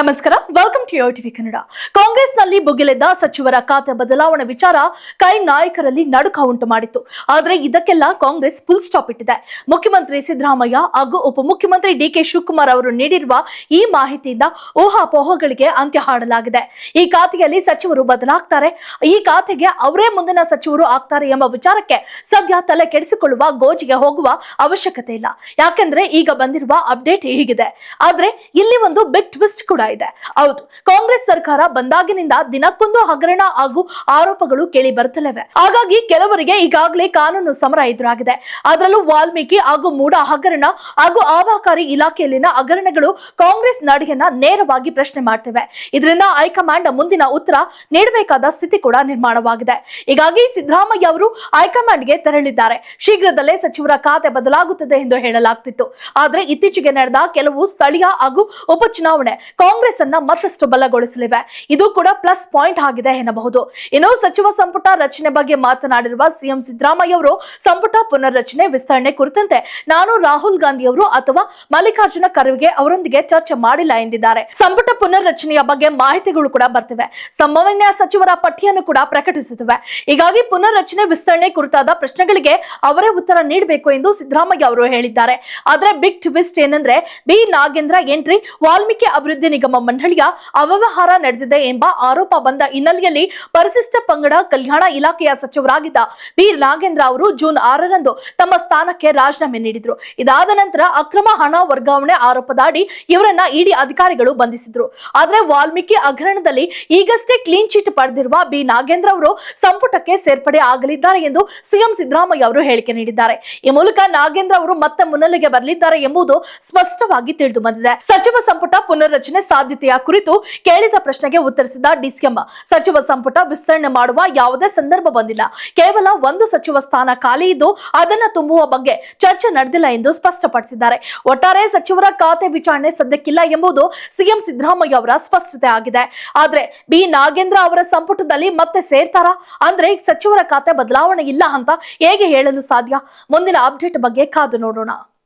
ನಮಸ್ಕಾರ. Welcome to TV Kannada ಕಾಂಗ್ರೆಸ್ನಲ್ಲಿ ಬುಗಿಲೆದ್ದ ಸಚಿವರ ಖಾತೆ ಬದಲಾವಣೆ ವಿಚಾರ ಕೈ ನಾಯಕರಲ್ಲಿ ನಡುಕ ಉಂಟು ಮಾಡಿತ್ತು. ಆದರೆ ಇದಕ್ಕೆಲ್ಲ ಕಾಂಗ್ರೆಸ್ ಫುಲ್ ಸ್ಟಾಪ್ ಇಟ್ಟಿದೆ. ಮುಖ್ಯಮಂತ್ರಿ ಸಿದ್ದರಾಮಯ್ಯ ಹಾಗೂ ಉಪಮುಖ್ಯಮಂತ್ರಿ ಡಿ ಕೆ ಶಿವಕುಮಾರ್ ಅವರು ನೀಡಿರುವ ಈ ಮಾಹಿತಿಯಿಂದ ಊಹಾಪೋಹಗಳಿಗೆ ಅಂತ್ಯ ಹಾಡಲಾಗಿದೆ. ಈ ಖಾತೆಯಲ್ಲಿ ಸಚಿವರು ಬದಲಾಗ್ತಾರೆ. ಈ ಖಾತೆಗೆ ಅವರೇ ಮುಂದಿನ ಸಚಿವರು ಆಗ್ತಾರೆ ಎಂಬ ವಿಚಾರಕ್ಕೆ ಸದ್ಯ ತಲೆ ಕೆಡಿಸಿಕೊಳ್ಳುವ ಗೋಜಿಗೆ ಹೋಗುವ ಅವಶ್ಯಕತೆ ಇಲ್ಲ. ಯಾಕೆಂದ್ರೆ ಈಗ ಬಂದಿರುವ ಅಪ್ಡೇಟ್ ಹೀಗಿದೆ. ಆದ್ರೆ ಇಲ್ಲಿ ಒಂದು ಬಿಗ್ ಟ್ವಿಸ್ಟ್ ಕೂಡ ಇದೆ. ಹೌದು, ಕಾಂಗ್ರೆಸ್ ಸರ್ಕಾರ ಬಂದಾಗಿನಿಂದ ದಿನಕ್ಕೊಂದು ಹಗರಣ ಹಾಗೂ ಆರೋಪಗಳು ಕೇಳಿ ಬರುತ್ತಲಿವೆ. ಹಾಗಾಗಿ ಕೆಲವರಿಗೆ ಈಗಾಗಲೇ ಕಾನೂನು ಸಮರ ಎದುರಾಗಿದೆ. ಅದರಲ್ಲೂ ವಾಲ್ಮೀಕಿ ಹಾಗೂ ಮೂಡ ಹಗರಣ ಹಾಗೂ ಆಬಕಾರಿ ಇಲಾಖೆಯಲ್ಲಿನ ಹಗರಣಗಳು ಕಾಂಗ್ರೆಸ್ ನಡೆಯನ್ನ ನೇರವಾಗಿ ಪ್ರಶ್ನೆ ಮಾಡ್ತಿವೆ. ಇದರಿಂದ ಹೈಕಮಾಂಡ್ ಮುಂದಿನ ಉತ್ತರ ನೀಡಬೇಕಾದ ಸ್ಥಿತಿ ಕೂಡ ನಿರ್ಮಾಣವಾಗಿದೆ. ಹೀಗಾಗಿ ಸಿದ್ದರಾಮಯ್ಯ ಅವರು ಹೈಕಮಾಂಡ್ಗೆ ತೆರಳಿದ್ದಾರೆ. ಶೀಘ್ರದಲ್ಲೇ ಸಚಿವರ ಖಾತೆ ಬದಲಾಗುತ್ತದೆ ಎಂದು ಹೇಳಲಾಗ್ತಿತ್ತು. ಆದರೆ ಇತ್ತೀಚೆಗೆ ನಡೆದ ಕೆಲವು ಸ್ಥಳೀಯ ಹಾಗೂ ಉಪಚುನಾವಣೆ ಕಾಂಗ್ರೆಸ್ ಅನ್ನ ಮತ್ತಷ್ಟು ಬಲಗೊಳಿಸಲಿವೆ. ಇದು ಕೂಡ ಪ್ಲಸ್ ಪಾಯಿಂಟ್ ಆಗಿದೆ ಎನ್ನಬಹುದು. ಇನ್ನು ಸಚಿವ ಸಂಪುಟ ರಚನೆ ಬಗ್ಗೆ ಮಾತನಾಡಿರುವ ಸಿಎಂ ಸಿದ್ದರಾಮಯ್ಯ ಅವರು ಸಂಪುಟ ಪುನರ್ರಚನೆ ವಿಸ್ತರಣೆ ಕುರಿತಂತೆ ನಾನು ರಾಹುಲ್ ಗಾಂಧಿ ಅವರು ಅಥವಾ ಮಲ್ಲಿಕಾರ್ಜುನ ಖರ್ಗೆ ಅವರೊಂದಿಗೆ ಚರ್ಚೆ ಮಾಡಿಲ್ಲ ಎಂದಿದ್ದಾರೆ. ಸಂಪುಟ ಪುನರ್ರಚನೆಯ ಬಗ್ಗೆ ಮಾಹಿತಿಗಳು ಕೂಡ ಬರ್ತಿವೆ. ಸಂಭವನೀಯ ಸಚಿವರ ಪಟ್ಟಿಯನ್ನು ಕೂಡ ಪ್ರಕಟಿಸುತ್ತಿವೆ. ಹೀಗಾಗಿ ಪುನರ್ರಚನೆ ವಿಸ್ತರಣೆ ಕುರಿತಾದ ಪ್ರಶ್ನೆಗಳಿಗೆ ಅವರೇ ಉತ್ತರ ನೀಡಬೇಕು ಎಂದು ಸಿದ್ದರಾಮಯ್ಯ ಅವರು ಹೇಳಿದ್ದಾರೆ. ಆದರೆ ಬಿಗ್ ಟ್ವಿಸ್ಟ್ ಏನಂದ್ರೆ ಬಿ ನಾಗೇಂದ್ರ ಎಂಟ್ರಿ ವಾಲ್ಮೀಕಿ ಅಭಿವೃದ್ಧಿ ನಿಗಮ ಮಂಡಳಿಯ ಅವ್ಯವಹಾರ ನಡೆದಿದೆ ಎಂಬ ಆರೋಪ ಬಂದ ಹಿನ್ನೆಲೆಯಲ್ಲಿ ಪರಿಶಿಷ್ಟ ಪಂಗಡ ಕಲ್ಯಾಣ ಇಲಾಖೆಯ ಸಚಿವರಾಗಿದ್ದ ಬಿ ನಾಗೇಂದ್ರ ಅವರು ಜೂನ್ ಆರರಂದು ತಮ್ಮ ಸ್ಥಾನಕ್ಕೆ ರಾಜೀನಾಮೆ ನೀಡಿದ್ರು. ಇದಾದ ನಂತರ ಅಕ್ರಮ ಹಣ ವರ್ಗಾವಣೆ ಆರೋಪದಾಡಿ ಇವರನ್ನ ಇಡಿ ಅಧಿಕಾರಿಗಳು ಬಂಧಿಸಿದ್ರು. ಆದರೆ ವಾಲ್ಮೀಕಿ ಹಗರಣದಲ್ಲಿ ಈಗಷ್ಟೇ ಕ್ಲೀನ್ ಚಿಟ್ ಪಡೆದಿರುವ ಬಿ ನಾಗೇಂದ್ರ ಅವರು ಸಂಪುಟಕ್ಕೆ ಸೇರ್ಪಡೆ ಆಗಲಿದ್ದಾರೆ ಎಂದು ಸಿಎಂ ಸಿದ್ದರಾಮಯ್ಯ ಅವರು ಹೇಳಿಕೆ ನೀಡಿದ್ದಾರೆ. ಈ ಮೂಲಕ ನಾಗೇಂದ್ರ ಅವರು ಮತ್ತೆ ಮುನ್ನೆಲೆಗೆ ಬರಲಿದ್ದಾರೆ ಎಂಬುದು ಸ್ಪಷ್ಟವಾಗಿ ತಿಳಿದು ಬಂದಿದೆ. ಸಚಿವ ಸಂಪುಟ ಪುನರ್ರಚನೆ ಸಾಧ್ಯತೆಯ ಕುರಿತು ಕೇಳಿದ ಪ್ರಶ್ನೆಗೆ ಉತ್ತರಿಸಿದ ಡಿಸಿಎಂ. ಸಚಿವ ಸಂಪುಟ ವಿಸ್ತರಣೆ ಮಾಡುವ ಯಾವುದೇ ಸಂದರ್ಭ ಬಂದಿಲ್ಲ. ಕೇವಲ ಒಂದು ಸಚಿವ ಸ್ಥಾನ ಖಾಲಿ ಇದ್ದು ಅದನ್ನು ತುಂಬುವ ಬಗ್ಗೆ ಚರ್ಚೆ ನಡೆದಿಲ್ಲ ಎಂದು ಸ್ಪಷ್ಟಪಡಿಸಿದ್ದಾರೆ. ಒಟ್ಟಾರೆ ಸಚಿವರ ಖಾತೆ ವಿಚಾರಣೆ ಸದ್ಯಕ್ಕಿಲ್ಲ ಎಂಬುದು ಸಿಎಂ ಸಿದ್ದರಾಮಯ್ಯ ಅವರ ಸ್ಪಷ್ಟತೆ ಆಗಿದೆ. ಆದರೆ ಬಿ. ನಾಗೇಂದ್ರ ಅವರ ಸಂಪುಟದಲ್ಲಿ ಮತ್ತೆ ಸೇರ್ತಾರಾ? ಅಂದ್ರೆ ಸಚಿವರ ಖಾತೆ ಬದಲಾವಣೆ ಇಲ್ಲ ಅಂತ ಹೇಗೆ ಹೇಳಲು ಸಾಧ್ಯ? ಮುಂದಿನ ಅಪ್ಡೇಟ್ ಬಗ್ಗೆ ಕಾದು ನೋಡೋಣ.